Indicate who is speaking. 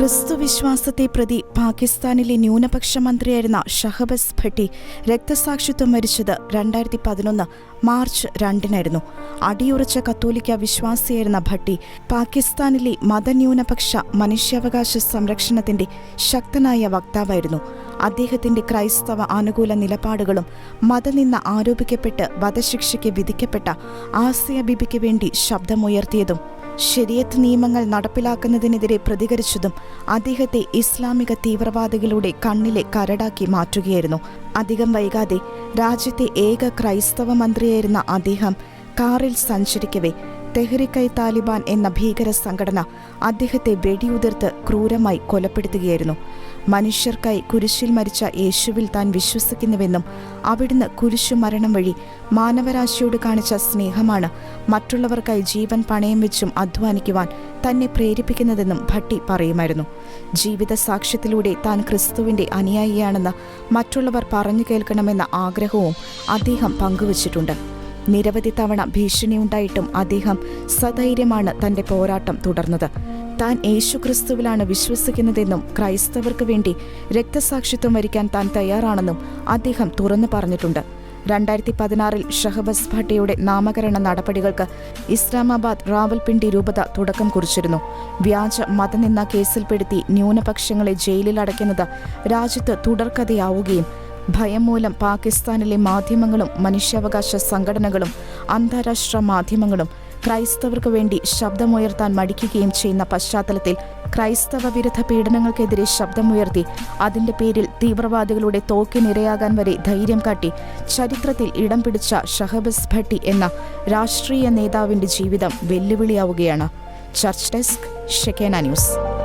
Speaker 1: ക്രിസ്തുവിശ്വാസത്തെ പ്രതി പാകിസ്ഥാനിലെ ന്യൂനപക്ഷ മന്ത്രിയായിരുന്ന ഷഹബസ് ഭട്ടി രക്തസാക്ഷിത്വം മരിച്ചത് രണ്ടായിരത്തി പതിനൊന്ന് മാർച്ച് രണ്ടിനായിരുന്നു. അടിയുറച്ച കത്തോലിക്ക വിശ്വാസിയായിരുന്ന ഭട്ടി പാകിസ്ഥാനിലെ മതന്യൂനപക്ഷ മനുഷ്യാവകാശ സംരക്ഷണത്തിന്റെ ശക്തനായ വക്താവായിരുന്നു. അദ്ദേഹത്തിന്റെ ക്രൈസ്തവ അനുകൂല നിലപാടുകളും മതനിന്ന ആരോപിക്കപ്പെട്ട് വധശിക്ഷയ്ക്ക് വിധിക്കപ്പെട്ട ആസിയ ബിബിക്ക് വേണ്ടി ശബ്ദമുയർത്തിയതും ശരിയത്ത് നിയമങ്ങൾ നടപ്പിലാക്കുന്നതിനെതിരെ പ്രതികരിച്ചതും അദ്ദേഹത്തെ ഇസ്ലാമിക തീവ്രവാദികളുടെ കണ്ണിലെ കരടാക്കി മാറ്റുകയായിരുന്നു. അധികം വൈകാതെ രാജ്യത്തെ ഏക ക്രൈസ്തവ മന്ത്രിയായിരുന്ന അദ്ദേഹം കാറിൽ സഞ്ചരിക്കവേ തെഹ്രിക്കൈ താലിബാൻ എന്ന ഭീകര സംഘടന അദ്ദേഹത്തെ വെടിയുതിർത്ത് ക്രൂരമായി കൊലപ്പെടുത്തുകയായിരുന്നു. മനുഷ്യർക്കായി കുരിശിൽ മരിച്ച യേശുവിൽ താൻ വിശ്വസിക്കുന്നുവെന്നും അവിടുന്ന് കുരിശു മരണം വഴി മാനവരാശിയോട് കാണിച്ച സ്നേഹമാണ് മറ്റുള്ളവർക്കായി ജീവൻ പണയം വെച്ചും അധ്വാനിക്കുവാൻ തന്നെ പ്രേരിപ്പിക്കുന്നതെന്നും ഭട്ടി പറയുമായിരുന്നു. ജീവിത സാക്ഷ്യത്തിലൂടെ താൻ ക്രിസ്തുവിന്റെ അനുയായിയാണെന്ന് മറ്റുള്ളവർ പറഞ്ഞു കേൾക്കണമെന്ന ആഗ്രഹവും അദ്ദേഹം പങ്കുവച്ചിട്ടുണ്ട്. നിരവധി തവണ ഭീഷണിയുണ്ടായിട്ടും അദ്ദേഹം സധൈര്യമാണ് തന്റെ പോരാട്ടം തുടർന്നത്. താൻ യേശുക്രിസ്തുവിലാണ് വിശ്വസിക്കുന്നതെന്നും ക്രൈസ്തവർക്ക് വേണ്ടി രക്തസാക്ഷിത്വം വരിക്കാൻ താൻ തയ്യാറാണെന്നും അദ്ദേഹം തുറന്നു പറഞ്ഞിട്ടുണ്ട്. രണ്ടായിരത്തി പതിനാറിൽ ഷഹബസ് ഭട്ടിയുടെ നാമകരണ നടപടികൾക്ക് ഇസ്ലാമാബാദ് റാവൽപിണ്ടി രൂപത തുടക്കം കുറിച്ചിരുന്നു. വ്യാജ മതനിന്ന കേസിൽപ്പെടുത്തി ന്യൂനപക്ഷങ്ങളെ ജയിലിൽ അടയ്ക്കുന്നത് രാജ്യത്ത് തുടർക്കഥയാവുകയും ഭയം മൂലം പാകിസ്ഥാനിലെ മാധ്യമങ്ങളും മനുഷ്യാവകാശ സംഘടനകളും അന്താരാഷ്ട്ര മാധ്യമങ്ങളും ക്രൈസ്തവർക്ക് വേണ്ടി ശബ്ദമുയർത്താൻ മടിക്കുകയും ചെയ്യുന്ന പശ്ചാത്തലത്തിൽ ക്രൈസ്തവ വിരുദ്ധ പീഡനങ്ങൾക്കെതിരെ ശബ്ദമുയർത്തി അതിന്റെ പേരിൽ തീവ്രവാദികളുടെ തോക്കിനിരയാകാൻ വരെ ധൈര്യം കാട്ടി ചരിത്രത്തിൽ ഇടം പിടിച്ച ഷഹബസ് ഭട്ടി എന്ന രാഷ്ട്രീയ നേതാവിന്റെ ജീവിതം വെല്ലുവിളിയാവുകയാണ്. Church desk Shekinah news.